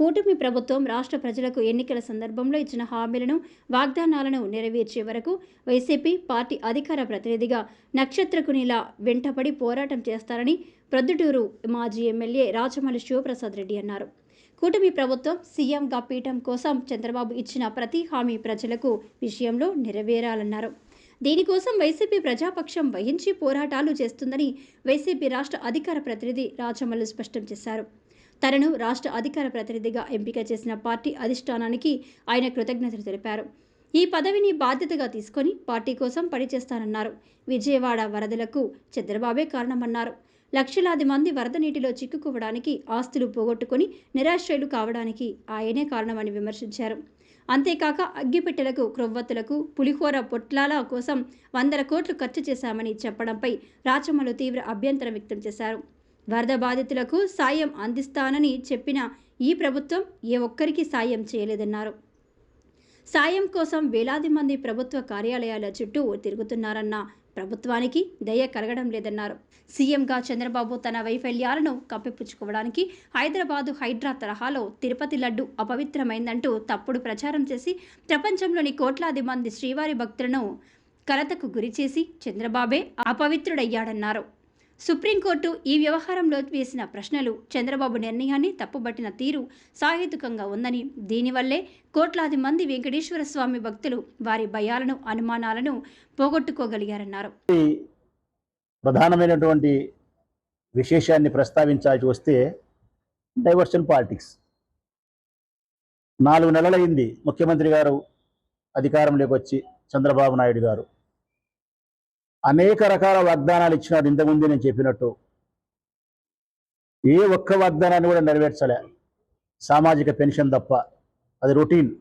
కూటమి ప్రభుత్వం రాష్ట్ర ప్రజలకు ఎన్నికల సందర్భంలో ఇచ్చిన హామీలను వాగ్దానాలను నెరవేర్చే వరకు వైసీపీ పార్టీ అధికార ప్రతినిధిగా నక్షత్రకునిలా వెంటపడి పోరాటం చేస్తారని ప్రొద్దుటూరు మాజీ ఎమ్మెల్యే రాచమల్లి శివప్రసాద్ రెడ్డి అన్నారు. కూటమి ప్రభుత్వం సీఎంగా పీఠం కోసం చంద్రబాబు ఇచ్చిన ప్రతి హామీ ప్రజలకు విషయంలో నెరవేరాలన్నారు. దీనికోసం వైసీపీ ప్రజాపక్షం వహించి పోరాటాలు చేస్తుందని వైసీపీ రాష్ట్ర అధికార ప్రతినిధి రాజమల్లు స్పష్టం చేశారు. తనను రాష్ట్ర అధికార ప్రతినిధిగా ఎంపిక చేసిన పార్టీ అధిష్టానానికి ఆయన కృతజ్ఞతలు తెలిపారు. ఈ పదవిని బాధ్యతగా తీసుకొని పార్టీ కోసం పనిచేస్తానన్నారు. విజయవాడ వరదలకు చంద్రబాబే కారణమన్నారు. లక్షలాది మంది వరద నీటిలో చిక్కుకోవడానికి ఆస్తులు పోగొట్టుకుని నిరాశ్రయులు కావడానికి ఆయనే కారణమని విమర్శించారు. అంతేకాక అగ్గిపెట్టెలకు క్రొవ్వొత్తులకు పులిహోర పొట్లాల కోసం వందల కోట్లు ఖర్చు చేశామని చెప్పడంపై రాచమ్మలు తీవ్ర అభ్యంతరం వ్యక్తం చేశారు. వరద బాధితులకు సాయం అందిస్తానని చెప్పిన ఈ ప్రభుత్వం ఏ ఒక్కరికి సాయం చేయలేదన్నారు. సాయం కోసం వేలాది మంది ప్రభుత్వ కార్యాలయాల చుట్టూ తిరుగుతున్నారన్న ప్రభుత్వానికి దయ కలగడం లేదన్నారు. సీఎంగా చంద్రబాబు తన వైఫల్యాలను కప్పిపుచ్చుకోవడానికి హైదరాబాదు హైడ్రా తరహాలో తిరుపతి లడ్డు అపవిత్రమైందంటూ తప్పుడు ప్రచారం చేసి ప్రపంచంలోని కోట్లాది మంది శ్రీవారి భక్తులను కలతకు గురిచేసి చంద్రబాబే అపవిత్రుడయ్యాడన్నారు. సుప్రీంకోర్టు ఈ వ్యవహారంలో వేసిన ప్రశ్నలు చంద్రబాబు నిర్ణయాన్ని తప్పుబట్టిన తీరు సాహేతుకంగా ఉందని దీనివల్లే కోట్లాది మంది వెంకటేశ్వర స్వామి భక్తులు వారి భయాలను అనుమానాలను పోగొట్టుకోగలిగారన్నారు. ప్రధానమైనటువంటి విశేషాన్ని ప్రస్తావించాల్సి వస్తే డైవర్షన్ పాలిటిక్స్. నాలుగు నెలలైంది ముఖ్యమంత్రి గారు అధికారంలోకి వచ్చి చంద్రబాబు నాయుడు గారు. అనేక రకాల వాగ్దానాలు ఇచ్చినారు ఇంతకుముందు నేను చెప్పినట్టు. ఏ ఒక్క వాగ్దానాన్ని కూడా నెరవేర్చలే. సామాజిక పెన్షన్ తప్ప. అది రొటీన్.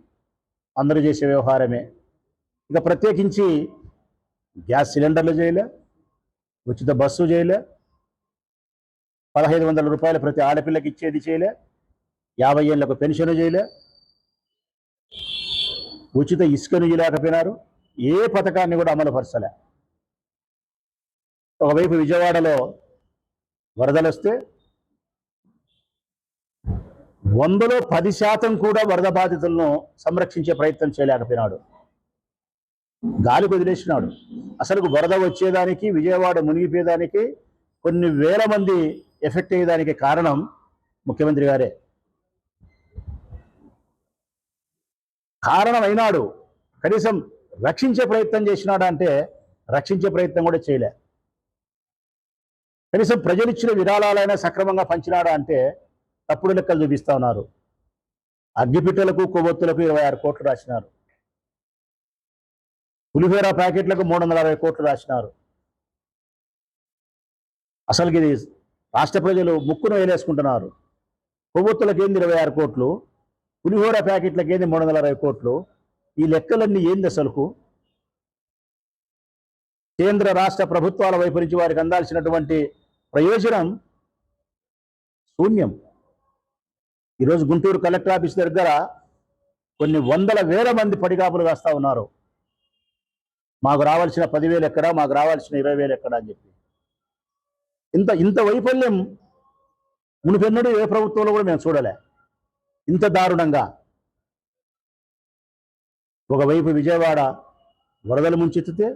అందరూ చేసే వ్యవహారమే. ఇక ప్రత్యేకించి గ్యాస్ సిలిండర్లు చేయలే. ఉచిత బస్సు చేయలే. పదహైదు వందల రూపాయలు ప్రతి ఆడపిల్లకి ఇచ్చేది చేయలే. యాభై ఏళ్ళకు పెన్షన్ చేయలే. ఉచిత ఇసుకను చేయలేకపోయినారు ఏ పథకాన్ని కూడా అమలుపరచలే. ఒకవైపు విజయవాడలో వరదలు వస్తే వందలో పది శాతం కూడా వరద బాధితులను సంరక్షించే ప్రయత్నం చేయలేకపోయినాడు. గాలి వదిలేసినాడు. అసలు వరద వచ్చేదానికి విజయవాడ మునిగిపోయేదానికి కొన్ని వేల మంది ఎఫెక్ట్ అయ్యేదానికి కారణం ముఖ్యమంత్రి గారే. కారణం అయినాడు కనీసం రక్షించే ప్రయత్నం చేసినాడా అంటే రక్షించే ప్రయత్నం కూడా చేయలే. కనీసం ప్రజలు ఇచ్చిన విరాళాలైనా సక్రమంగా పంచినాడా అంటే తప్పుడు లెక్కలు చూపిస్తా ఉన్నారు. అగ్గిపిట్టలకు కొవ్వొత్తులకు ఇరవై ఆరు కోట్లు రాసినారు. పులిహోర ప్యాకెట్లకు మూడు వందల అరవై కోట్లు రాసినారు. అసలు ఇది రాష్ట్ర ప్రజలు ముక్కును వేలేసుకుంటున్నారు. కొవ్వొత్తులకు ఏంది ఇరవై ఆరు కోట్లు? పులిహోర ప్యాకెట్లకు ఏంది మూడు వందల అరవై కోట్లు? ఈ లెక్కలన్నీ ఏంది అసలుకు? కేంద్ర రాష్ట్ర ప్రభుత్వాల వైపు నుంచి వారికి అందాల్సినటువంటి ప్రయోజనం శూన్యం. ఈరోజు గుంటూరు కలెక్టర్ ఆఫీస్ దగ్గర కొన్ని వందల వేల మంది పడిగాపులు వేస్తూ ఉన్నారు. మాకు రావాల్సిన పదివేలు ఎక్కడ మాకు రావాల్సిన ఇరవై వేలు ఎక్కడ అని చెప్పి. ఇంత ఇంత వైఫల్యం మునిపెన్నడూ ఏ ప్రభుత్వంలో కూడా మేము చూడలే. ఇంత దారుణంగా. ఒకవైపు విజయవాడ వరదలు ముంచెత్తితే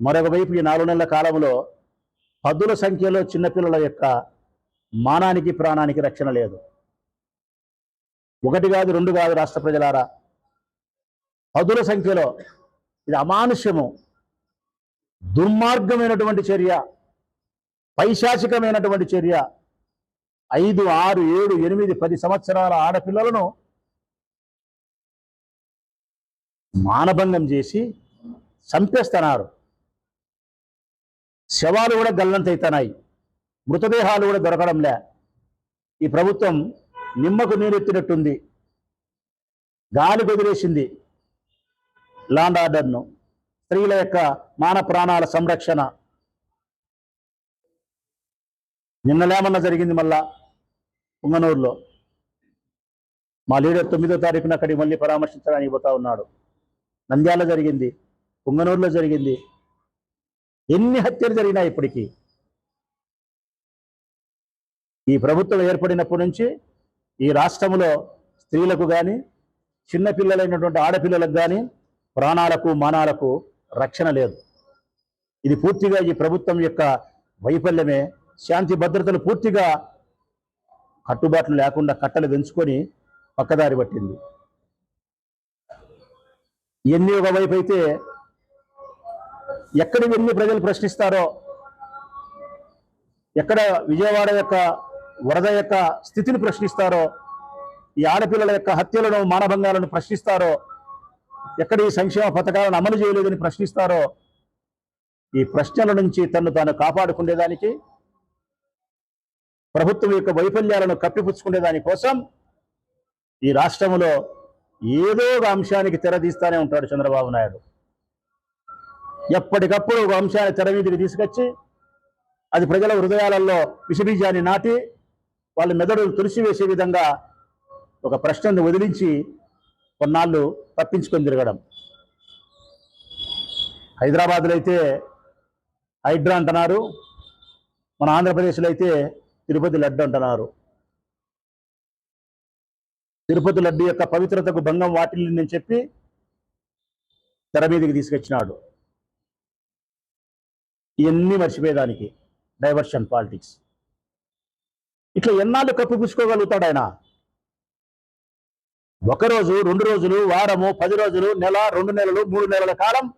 మరొక వైపు ఈ నాలుగు నెలల కాలంలో పదుల సంఖ్యలో చిన్నపిల్లల యొక్క మానానికి ప్రాణానికి రక్షణ లేదు. ఒకటి కాదు రెండు కాదు రాష్ట్ర ప్రజలారా. పదుల సంఖ్యలో ఇది అమానుష్యము దుర్మార్గమైనటువంటి చర్య పైశాచికమైనటువంటి చర్య. ఐదు ఆరు ఏడు ఎనిమిది పది సంవత్సరాల ఆడపిల్లలను మానభంగం చేసి చంపేస్తున్నారు. శవాలు కూడా గల్లంతవుతున్నాయి మృతదేహాలు కూడా దొరకడంలే. ఈ ప్రభుత్వం నిమ్మకు నీరెత్తినట్టుంది. గాలి కుదిరేసింది లాండ్ ఆర్డర్ను. స్త్రీల యొక్క మాన ప్రాణాల సంరక్షణ. నిన్నలేమన్నా జరిగింది మళ్ళా పుంగనూరులో మా లీడర్ తొమ్మిదో తారీఖున అక్కడికి మళ్ళీ పరామర్శించడానికి పోతా ఉన్నాడు. నంద్యాల జరిగింది పుంగనూరులో జరిగింది. ఎన్ని హత్యలు జరిగినాయి ఇప్పటికీ ఈ ప్రభుత్వం ఏర్పడినప్పటి నుంచి ఈ రాష్ట్రంలో స్త్రీలకు కానీ చిన్నపిల్లలైనటువంటి ఆడపిల్లలకు కానీ ప్రాణాలకు మానాలకు రక్షణ లేదు. ఇది పూర్తిగా ఈ ప్రభుత్వం యొక్క వైఫల్యమే. శాంతి భద్రతలు పూర్తిగా కట్టుబాట్లు లేకుండా కట్టలు పెంచుకొని పక్కదారి పట్టింది. ఎన్ని ఒకవైపు అయితే ఎక్కడి వెళ్ళి ప్రజలు ప్రశ్నిస్తారో ఎక్కడ విజయవాడ యొక్క వరద యొక్క స్థితిని ప్రశ్నిస్తారో ఈ ఆడపిల్లల యొక్క హత్యలను మానభంగాలను ప్రశ్నిస్తారో ఎక్కడ ఈ సంక్షేమ పథకాలను అమలు చేయలేదని ప్రశ్నిస్తారో ఈ ప్రశ్నల నుంచి తను తాను కాపాడుకునేదానికి ప్రభుత్వం యొక్క వైఫల్యాలను కప్పిపుచ్చుకునే దానికోసం ఈ రాష్ట్రంలో ఏదో ఒక అంశానికి తెరదీస్తానే ఉంటాడు చంద్రబాబు నాయుడు. ఎప్పటికప్పుడు ఒక అంశాన్ని తెర మీదకి తీసుకొచ్చి అది ప్రజల హృదయాలలో విషబీజాన్ని నాటి వాళ్ళ మెదడులు తుడిసివేసే విధంగా ఒక ప్రశ్నను వదిలించి కొన్నాళ్ళు తప్పించుకొని తిరగడం. హైదరాబాద్లో అయితే హైడ్రా అంటున్నారు. మన ఆంధ్రప్రదేశ్లో అయితే తిరుపతి లడ్డు అంటున్నారు. తిరుపతి లడ్డు యొక్క పవిత్రతకు భంగం వాటిల్లిందని చెప్పి తెర మీదకి తీసుకొచ్చినాడు. ఇవన్నీ మర్చిపోయేదానికి డైవర్షన్ పాలిటిక్స్. ఇట్లా ఎన్నాళ్ళు కప్పిపుచ్చుకోగలుగుతాడు ఆయన? ఒకరోజు రెండు రోజులు వారము పది రోజులు నెల రెండు నెలలు మూడు నెలల కాలం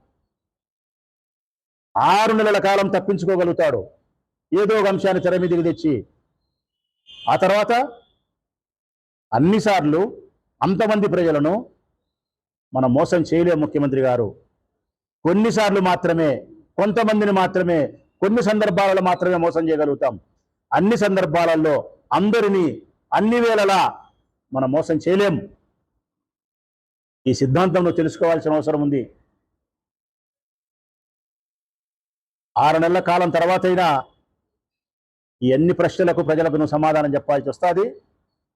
ఆరు నెలల కాలం తప్పించుకోగలుగుతాడు. ఏదో ఒక అంశాన్ని తెర మీదకి తెచ్చి. ఆ తర్వాత అన్నిసార్లు అంతమంది ప్రజలను మనం మోసం చేయలేము ముఖ్యమంత్రి గారు. కొన్నిసార్లు మాత్రమే కొంతమందిని మాత్రమే కొన్ని సందర్భాలలో మాత్రమే మోసం చేయగలుగుతాం. అన్ని సందర్భాలలో అందరినీ అన్ని వేళలా మనం మోసం చేయలేం. ఈ సిద్ధాంతంలో తెలుసుకోవాల్సిన అవసరం ఉంది. ఆరు నెలల కాలం తర్వాత అయినా ఈ అన్ని ప్రశ్నలకు ప్రజలకు నువ్వు సమాధానం చెప్పాల్సి వస్తుంది.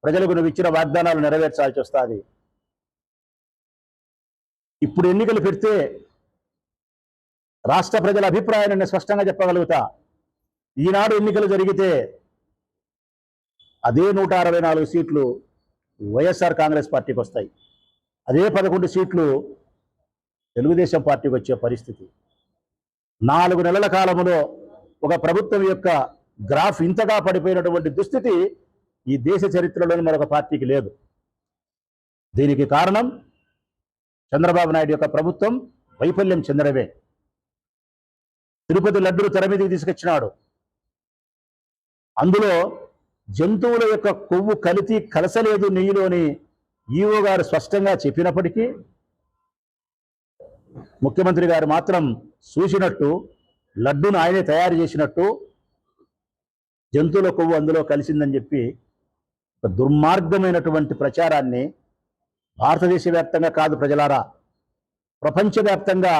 ప్రజలకు నువ్వు ఇచ్చిన వాగ్దానాలు నెరవేర్చాల్సి వస్తుంది. ఇప్పుడు ఎన్నికలు పెడితే రాష్ట్ర ప్రజల అభిప్రాయాన్ని నేను స్పష్టంగా చెప్పగలుగుతా. ఈనాడు ఎన్నికలు జరిగితే అదే నూట అరవై నాలుగు సీట్లు వైఎస్ఆర్ కాంగ్రెస్ పార్టీకి వస్తాయి. అదే పదకొండు సీట్లు తెలుగుదేశం పార్టీకి వచ్చే పరిస్థితి. నాలుగు నెలల కాలంలో ఒక ప్రభుత్వం యొక్క గ్రాఫ్ ఇంతగా పడిపోయినటువంటి దుస్థితి ఈ దేశ చరిత్రలోని మరొక పార్టీకి లేదు. దీనికి కారణం చంద్రబాబు నాయుడు యొక్క ప్రభుత్వం వైఫల్యం చెందడమే. తిరుపతి లడ్డును తెర మీదకి తీసుకొచ్చినాడు. అందులో జంతువుల యొక్క కొవ్వు కలిసి కలసలేదు నెయ్యిలోని ఈవో గారు స్పష్టంగా చెప్పినప్పటికీ ముఖ్యమంత్రి గారు మాత్రం చూసినట్టు లడ్డును ఆయనే తయారు చేసినట్టు జంతువుల కొవ్వు అందులో కలిసిందని చెప్పి ఒక దుర్మార్గమైనటువంటి ప్రచారాన్ని భారతదేశ వ్యాప్తంగా కాదు ప్రజలారా ప్రపంచవ్యాప్తంగా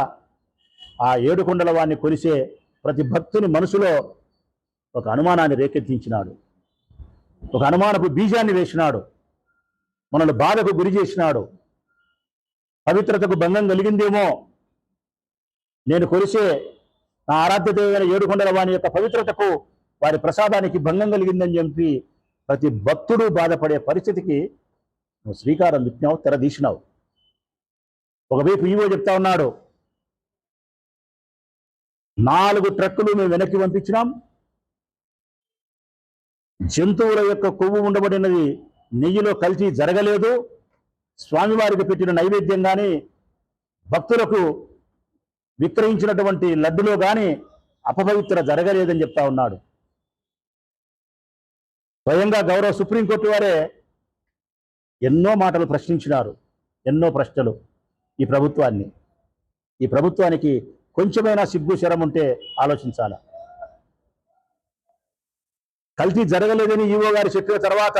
ఆ ఏడుకొండల వారిని కొలిసే ప్రతి భక్తుని మనసులో ఒక అనుమానాన్ని రేకెత్తించినాడు. ఒక అనుమానపు బీజాన్ని వేసినాడు. మనల్ని బాధకు గురి చేసినాడు. పవిత్రతకు భంగం కలిగిందేమో నేను కొలిసే నా ఆరాధ్య దేవైన ఏడుకొండల వాని యొక్క పవిత్రతకు వారి ప్రసాదానికి భంగం కలిగిందని చెప్పి ప్రతి భక్తుడు బాధపడే పరిస్థితికి నువ్వు శ్రీకారం దుట్టినావు తెరదీసినావు. ఒకవైపు ఈవో చెప్తా ఉన్నాడు నాలుగు ట్రక్కులు మేము వెనక్కి పంపించినాం. జంతువుల యొక్క కొవ్వు ఉండబడినది నెయ్యిలో కలిసి జరగలేదు. స్వామివారికి పెట్టిన నైవేద్యం కానీ భక్తులకు విక్రయించినటువంటి లడ్డులో కానీ అపవిత్ర జరగలేదని చెప్తా ఉన్నాడు. స్వయంగా గౌరవ సుప్రీంకోర్టు వారే ఎన్నో మాటలు ప్రశ్నించినారు ఎన్నో ప్రశ్నలు ఈ ప్రభుత్వాన్ని. ఈ ప్రభుత్వానికి కొంచెమైనా సిగ్గు శరం ఉంటే ఆలోచించాల. కల్తీ జరగలేదని ఈవో గారు చెప్పిన తర్వాత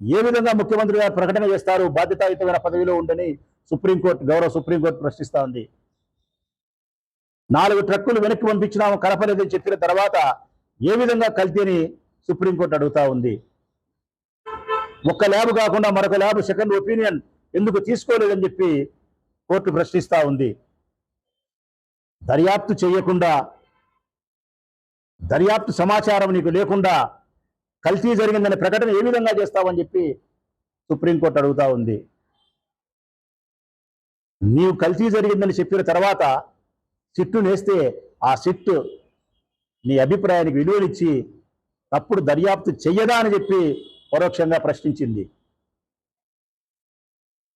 ఏ విధంగా ముఖ్యమంత్రి గారు ప్రకటన చేస్తారు? బాధ్యతాయుతమైన పదవిలో ఉండని సుప్రీంకోర్టు గౌరవ సుప్రీంకోర్టు ప్రశ్నిస్తా ఉంది. నాలుగు ట్రక్కులు వెనక్కి పంపించినాము కలపలేదని చెప్పిన తర్వాత ఏ విధంగా కల్తీని సుప్రీంకోర్టు అడుగుతా ఉంది. ఒక్క ల్యాబ్ కాకుండా మరొక ల్యాబ్ సెకండ్ ఒపీనియన్ ఎందుకు తీసుకోలేదని చెప్పి కోర్టు ప్రశ్నిస్తా ఉంది. దర్యాప్తు చేయకుండా దర్యాప్తు సమాచారం నీకు లేకుండా కల్తీ జరిగిందనే ప్రకటన ఏ విధంగా చేస్తావని చెప్పి సుప్రీంకోర్టు అడుగుతా ఉంది. నీవు కల్తీ జరిగిందని చెప్పిన తర్వాత సిట్టు నేస్తే ఆ సిట్టు నీ అభిప్రాయానికి విలువనిచ్చి తప్పుడు దర్యాప్తు చెయ్యదా అని చెప్పి పరోక్షంగా ప్రశ్నించింది.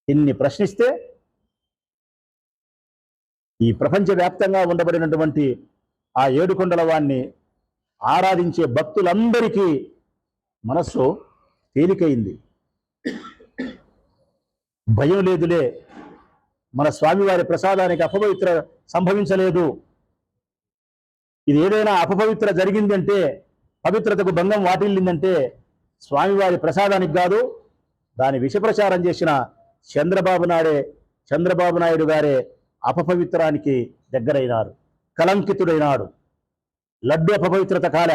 ఇన్ని ప్రశ్నిస్తే ఈ ప్రపంచవ్యాప్తంగా ఉండబడినటువంటి ఆ ఏడుకొండల వాణ్ణి ఆరాధించే భక్తులందరికీ మనస్సు తేలికైంది. భయం లేదులే. మన స్వామివారి ప్రసాదానికి అపవిత్ర సంభవించలేదు. ఇది ఏదైనా అపపవిత్ర జరిగిందంటే పవిత్రతకు భంగం వాటిల్లిందంటే స్వామివారి ప్రసాదానికి కాదు దాని విషప్రచారం చేసిన చంద్రబాబు నాయుడే చంద్రబాబు నాయుడు గారే అపపవిత్రానికి దగ్గరైనారు కలంకితుడైనాడు లడ్డు అపపవిత్రత కాల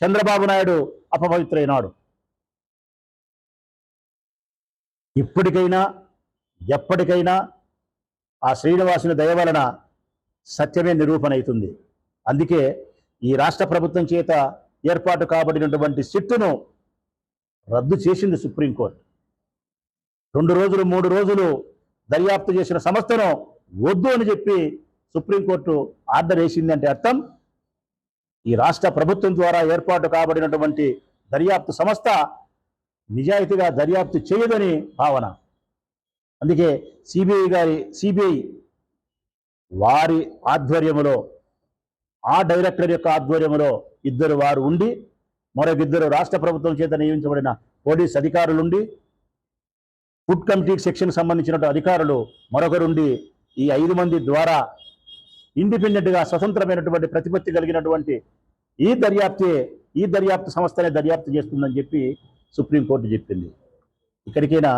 చంద్రబాబు నాయుడు అపవిత్రైనాడు ఇప్పటికైనా ఎప్పటికైనా ఆ శ్రీనివాసుని దయ వలన సత్యమే నిరూపణ అవుతుంది అందుకే ఈ రాష్ట్ర ప్రభుత్వం చేత ఏర్పాటు కాబడినటువంటి సిట్టును రద్దు చేసింది సుప్రీంకోర్టు. రెండు రోజులు మూడు రోజులు దర్యాప్తు చేసిన సంస్థను వద్దు అని చెప్పి సుప్రీంకోర్టు ఆర్డర్ వేసిందంటే అర్థం? ఈ రాష్ట్ర ప్రభుత్వం ద్వారా ఏర్పాటు కాబడినటువంటి దర్యాప్తు సంస్థ నిజాయితీగా దర్యాప్తు చేయదని భావన. అందుకే సిబిఐ గారి సిబిఐ వారి ఆధ్వర్యములో ఆ డైరెక్టర్ యొక్క ఆధ్వర్యంలో ఇద్దరు వారు ఉండి మరొక ఇద్దరు రాష్ట్ర ప్రభుత్వం చేత నియమించబడిన పోలీస్ అధికారులుండి ఫుడ్ కమిటీ సెక్షన్ సంబంధించిన అధికారులు మరొకరుండి ఈ ఐదు మంది ద్వారా ఇండిపెండెంట్గా స్వతంత్రమైనటువంటి ప్రతిపత్తి కలిగినటువంటి ఈ దర్యాప్తే ఈ దర్యాప్తు సంస్థనే దర్యాప్తు చేస్తుందని చెప్పి సుప్రీంకోర్టు చెప్పింది. ఇక్కడికైనా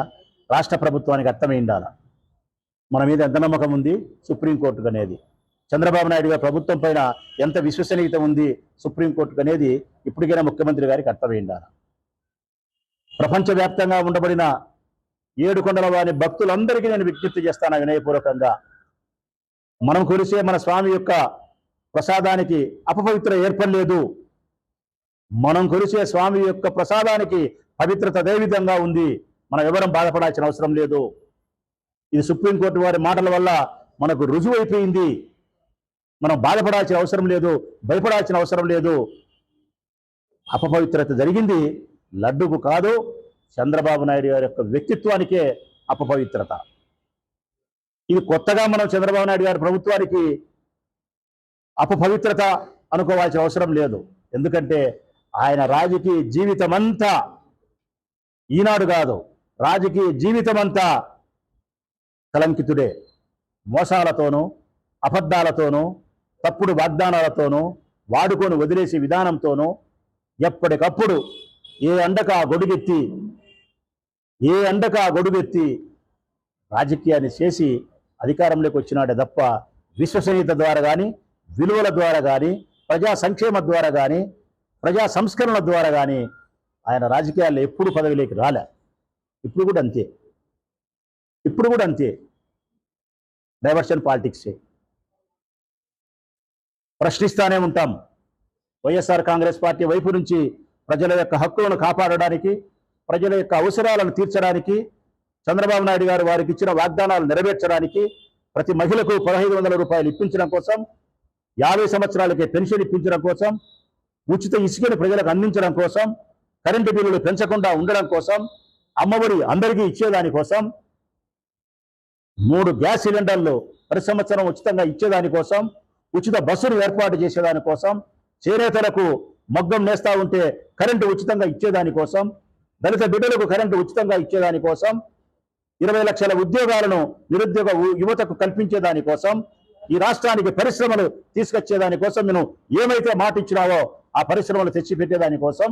రాష్ట్ర ప్రభుత్వానికి అర్థమై ఉండాల? మన మీద ఎంత నమ్మకం ఉంది సుప్రీంకోర్టుకు అనేది? చంద్రబాబు నాయుడు గారి ప్రభుత్వం పైన ఎంత విశ్వసనీయత ఉంది సుప్రీంకోర్టుకు అనేది ఇప్పటికైనా ముఖ్యమంత్రి గారికి అర్థమై ఉండాలి? ప్రపంచవ్యాప్తంగా ఉండబడిన ఏడుకొండల వారి భక్తులందరికీ నేను విజ్ఞప్తి చేస్తాను వినయపూర్వకంగా. మనం కొలిసే మన స్వామి యొక్క ప్రసాదానికి అపపవిత్ర ఏర్పడలేదు మనం కొలిసే స్వామి యొక్క ప్రసాదానికి పవిత్రత అదే విధంగా ఉంది. మనం ఎవరం బాధపడాల్సిన అవసరం లేదు. ఇది సుప్రీంకోర్టు వారి మాటల వల్ల మనకు రుజువు అయిపోయింది మనం బాధపడాల్సిన అవసరం లేదు భయపడాల్సిన అవసరం లేదు. అపపవిత్రత జరిగింది లడ్డుకు కాదు చంద్రబాబు నాయుడు గారి యొక్క వ్యక్తిత్వానికే అపపవిత్రత. ఇది కొత్తగా మనం చంద్రబాబు నాయుడు గారి ప్రభుత్వానికి అపపవిత్రత అనుకోవాల్సిన అవసరం లేదు. ఎందుకంటే ఆయన రాజకీయ జీవితం అంతా ఈనాడు కాదు రాజకీయ జీవితం అంతా కలంకితుడే. మోసాలతోనూ అబద్ధాలతోనూ తప్పుడు వాగ్దానాలతోనూ వాడుకొని వదిలేసే విధానంతోనూ ఎప్పటికప్పుడు ఏ అండక గొడుగెత్తి ఏ ఎండక గొడుగెత్తి రాజకీయాన్ని చేసి అధికారంలోకి వచ్చినాడే తప్ప విశ్వసనీయత ద్వారా కానీ విలువల ద్వారా కానీ ప్రజా సంక్షేమ ద్వారా కానీ ప్రజా సంస్కరణల ద్వారా కానీ ఆయన రాజకీయాల్లో ఎప్పుడు పదవిలోకి రాలే. ఇప్పుడు కూడా అంతే. ఇప్పుడు కూడా అంతే. డైవర్షన్ పాలిటిక్సే. ప్రశ్నిస్తానే ఉంటాం. వైఎస్ఆర్ కాంగ్రెస్ పార్టీ వైపు నుంచి ప్రజల యొక్క హక్కులను కాపాడడానికి ప్రజల యొక్క అవసరాలను తీర్చడానికి చంద్రబాబు నాయుడు గారు వారికి ఇచ్చిన వాగ్దానాలు నెరవేర్చడానికి ప్రతి మహిళకు పదహైదు వందల రూపాయలు ఇప్పించడం కోసం యాభై సంవత్సరాలకే పెన్షన్ ఇప్పించడం కోసం ఉచిత ఇసుకను ప్రజలకు అందించడం కోసం కరెంటు బిల్లులు పెంచకుండా ఉండడం కోసం అమ్మఒడి అందరికీ ఇచ్చేదాని కోసం మూడు గ్యాస్ సిలిండర్లు ప్రతి సంవత్సరం ఉచితంగా ఇచ్చేదాని కోసం ఉచిత బస్సులు ఏర్పాటు చేసేదాని కోసం చేనేతలకు మగ్గం నేస్తా ఉంటే కరెంటు ఉచితంగా ఇచ్చేదానికోసం దళిత బిడ్డలకు కరెంటు ఉచితంగా ఇచ్చేదాని కోసం ఇరవై లక్షల ఉద్యోగాలను నిరుద్యోగ యువతకు కల్పించేదాని కోసం ఈ రాష్ట్రానికి పరిశ్రమలు తీసుకొచ్చేదానికోసం నేను ఏమైతే మాట ఇచ్చినావో ఆ పరిశ్రమలు తెచ్చిపెట్టేదానికోసం